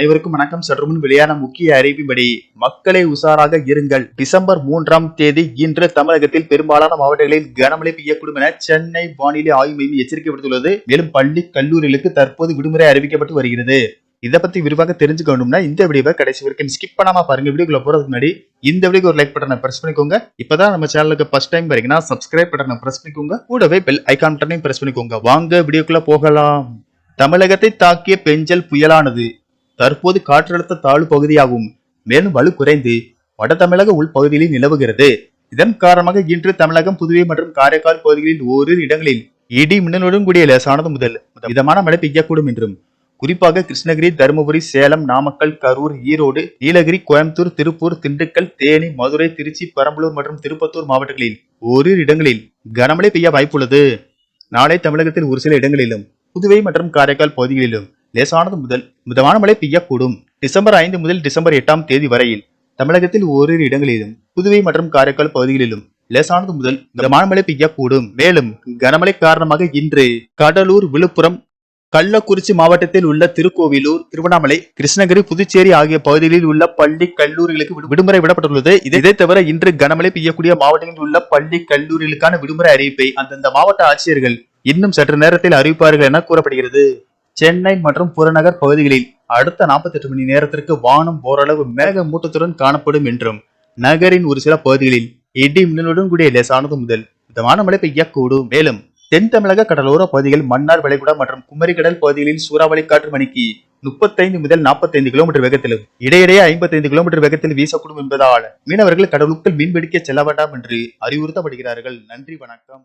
அனைவருக்கும் வணக்கம். சற்று முன் வெளியான முக்கிய அறிவின்படி மக்களை உஷாராக இருங்கள். டிசம்பர் மூன்றாம் தேதி இன்று தமிழகத்தில் பெரும்பாலான மாவட்டங்களில் கனமழை பெய்யக்கூடும் என சென்னை வானிலை ஆய்வு மையம் எச்சரிக்கை விடுத்துள்ளது மேலும் பள்ளி கல்லூரிகளுக்கு தற்போது விடுமுறை அறிவிக்கப்பட்டு வருகிறது. இதை பத்தி விரிவாக தெரிஞ்சுக்கணும்னா இந்த வீடியோவை கடைசி வரைக்கும் ஸ்கிப் பண்ணாம பாருங்க. வீடியோக்குள்ள போறதுக்கு முன்னாடி இந்த வீடியோக்கு ஒரு லைக் பட்டனை பிரஸ் பண்ணிக்கோங்க. இப்பதான் நம்ம சேனலுக்கு ஃபர்ஸ்ட் டைம் வரீங்கன்னா சப்ஸ்கிரைப் பட்டனை பிரஸ் பண்ணிக்கோங்க. கூடவே பெல் ஐக்கான் பட்டனையும் பிரஸ் பண்ணிக்கோங்க. வாங்க வீடியோக்குள்ள போகலாம். தமிழகத்தை தாக்கிய பெஞ்சல் புயலானது. தற்போது காற்றழுத்த தாழ்வு பகுதியாகும். மேலும் வலு குறைந்து வட தமிழக உள்பகுதியில் நிலவுகிறது. இதன் காரணமாக இன்று தமிழகம் புதுவை மற்றும் காரைக்கால் பகுதிகளில் ஓரிரு இடங்களில் இடி மின்னலுடன் கூடிய லேசானது முதல் மிதமான மழை பெய்யக்கூடும் என்றும் குறிப்பாக கிருஷ்ணகிரி தருமபுரி சேலம் நாமக்கல் கரூர் ஈரோடு நீலகிரி கோயம்புத்தூர் திருப்பூர் திண்டுக்கல் தேனி மதுரை திருச்சி பெரம்பலூர் மற்றும் திருப்பத்தூர் மாவட்டங்களில் ஓரிரு இடங்களில் கனமழை பெய்ய வாய்ப்புள்ளது. நாளை தமிழகத்தில் ஒரு சில இடங்களிலும் புதுவை மற்றும் காரைக்கால் பகுதிகளிலும் லேசானது முதல் மிதமான மழை பெய்யக்கூடும். டிசம்பர் ஐந்து முதல் டிசம்பர் எட்டாம் தேதி வரையில் தமிழகத்தில் ஓரிரு இடங்களிலும் புதுவை மற்றும் காரைக்கால் பகுதிகளிலும் லேசானது முதல் மிதமான மழை பெய்யக்கூடும். மேலும் கனமழை காரணமாக இன்று கடலூர் விழுப்புரம் கள்ளக்குறிச்சி மாவட்டத்தில் உள்ள திருக்கோவிலூர் திருவண்ணாமலை கிருஷ்ணகிரி புதுச்சேரி ஆகிய பகுதிகளில் உள்ள பள்ளி கல்லூரிகளுக்கு விடுமுறை விடப்பட்டுள்ளது. இதை தவிர இன்று கனமழை பெய்யக்கூடிய மாவட்டங்களில் உள்ள பள்ளி கல்லூரிகளுக்கான விடுமுறை அறிவிப்பை அந்தந்த மாவட்ட ஆட்சியர்கள் இன்னும் சற்று நேரத்தில் அறிவிப்பார்கள் என கூறப்படுகிறது. சென்னை மற்றும் புறநகர் பகுதிகளில் அடுத்த 48 மணி நேரத்திற்கு வானம் ஓரளவு மேகமூட்டத்துடன் காணப்படும் என்றும் நகரின் ஒரு சில பகுதிகளில் இடி மின்னலுடன் கூடிய லேசானது முதல் மிதமான மழை பெய்யக்கூடும். மேலும் தென் தமிழக கடலோர பகுதிகள் மன்னார் வளைகுடா மற்றும் குமரி கடல் பகுதிகளில் சூறாவளி காற்று மணிக்கு முப்பத்தைந்து முதல் 45 கிலோமீட்டர் வேகத்திலும் இடையிடையே 55 கிலோமீட்டர் வேகத்தில் வீசக்கூடும் என்பதால் மீனவர்கள் கடலுக்குள் மீன்பிடிக்க செல்ல வேண்டாம் என்று அறிவுறுத்தப்படுகிறார்கள். நன்றி வணக்கம்.